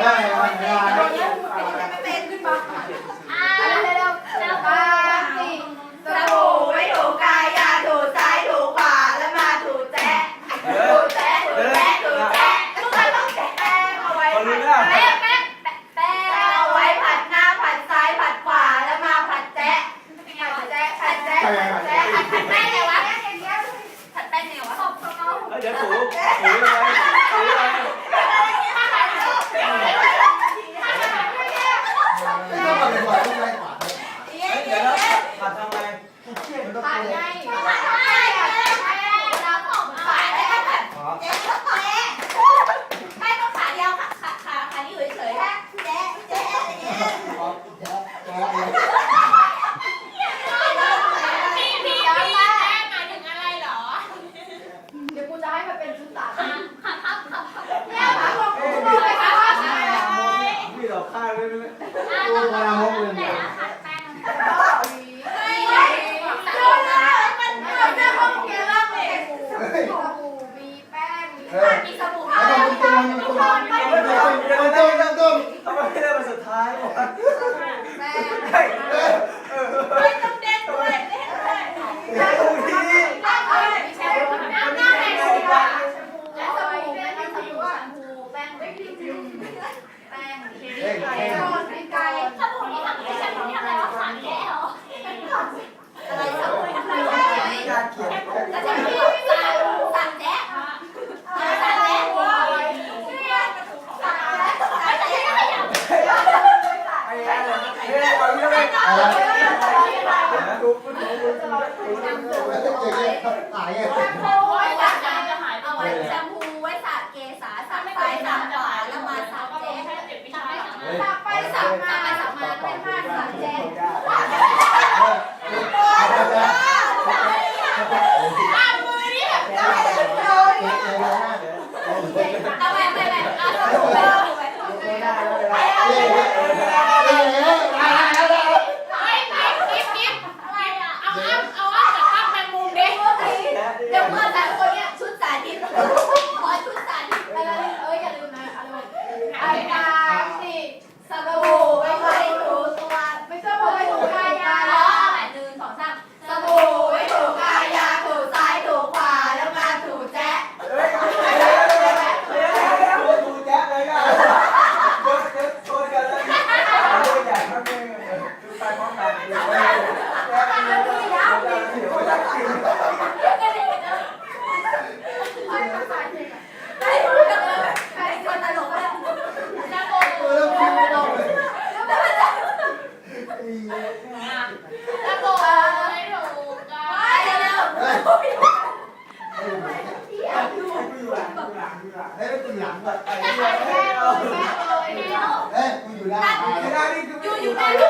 Yeah. นะ เอาเอาเอาจากภาพแมงมุมเด็กเดี๋ยวเมื่อแต่คนเนี้ยชุดสาธิต 아, 정말로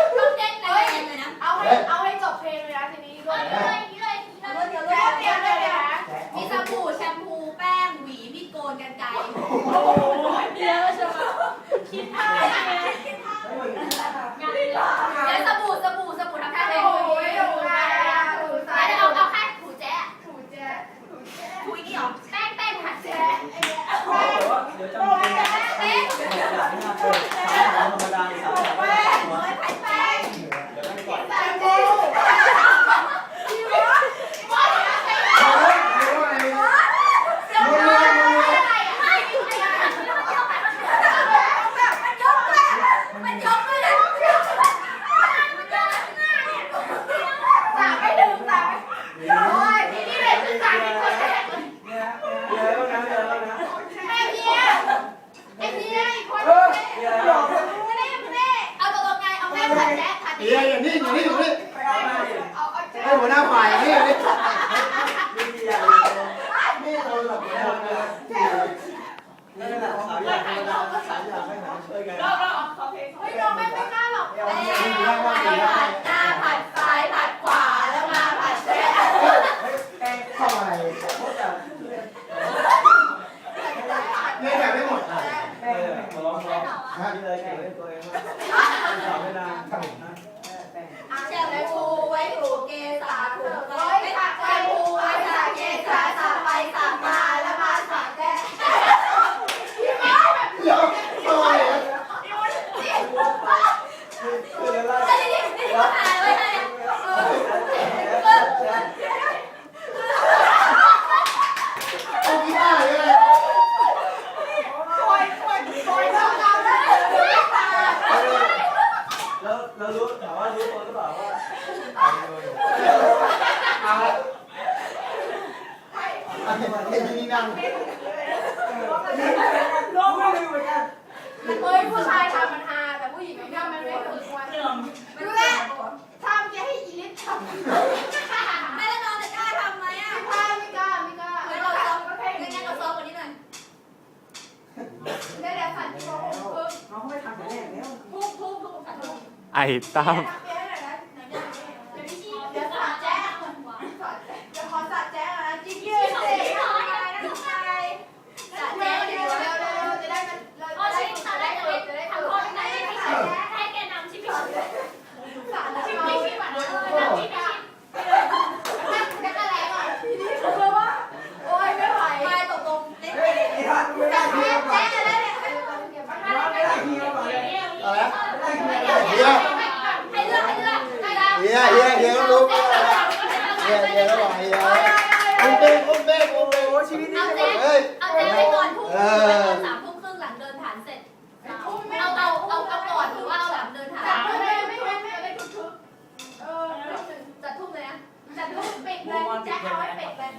นี่อยู่นี่อยู่นี่ให้หัวหน้าฝ่ายนี่อยู่นี่นี่เราแบบแล้วนะนั่นแหละสามอย่างธราสามอย่างให้หาช่วยกัน เราเราออขอเพลงเฮ้ยเราไม่ไม่กล้าหรอก 어디야? ไอตั้ม จ๊เอาเจ๊ไปก่อนทุ่มไปก่อนสามทุ่มครึ่งหลังเดินฐานเสร็จ เอาเอาเอาเอาก่อนหรือว่าเอาหลังเดินฐานจัดทุ่มเลยนะจัดทุ่มปิดเลยแจ๊คเอาไว้ปิดเลย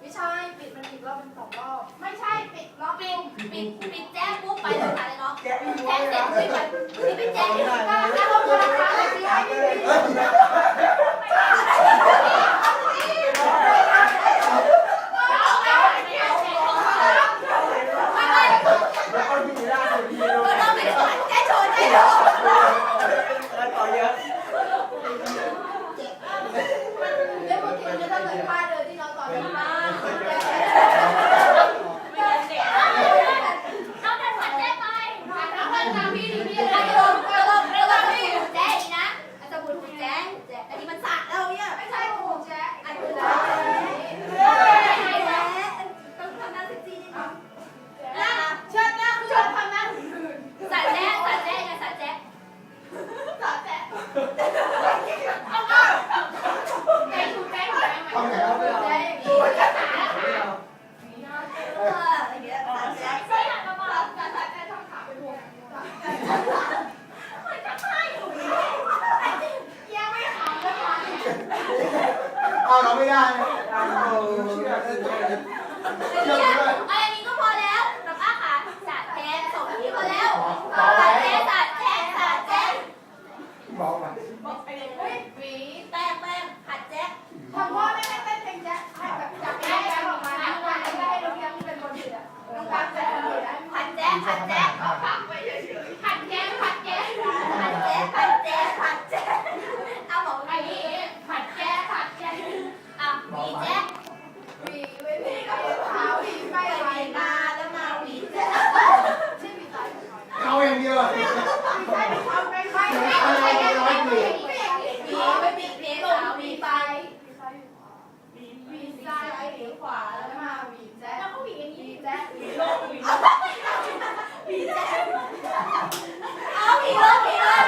ไม่ใช่ปิดมันปิดรอบเป็นสองรอบไม่ใช่ปิดรอบปิดปิดปิดแจ๊คปุ๊บไปเลยค่ะเลยเนาะแจ๊คเสร็จปิดไปปิดแจ๊คที่บ้าน Ayan. เลี้ยวขวาแล้วมาหวีแจ๊ะแล้วก็หวีอย่างนี้หวีแจ๊ะหวีลงหวีลงหวีแจ๊ะเอาหวีลงหวีลง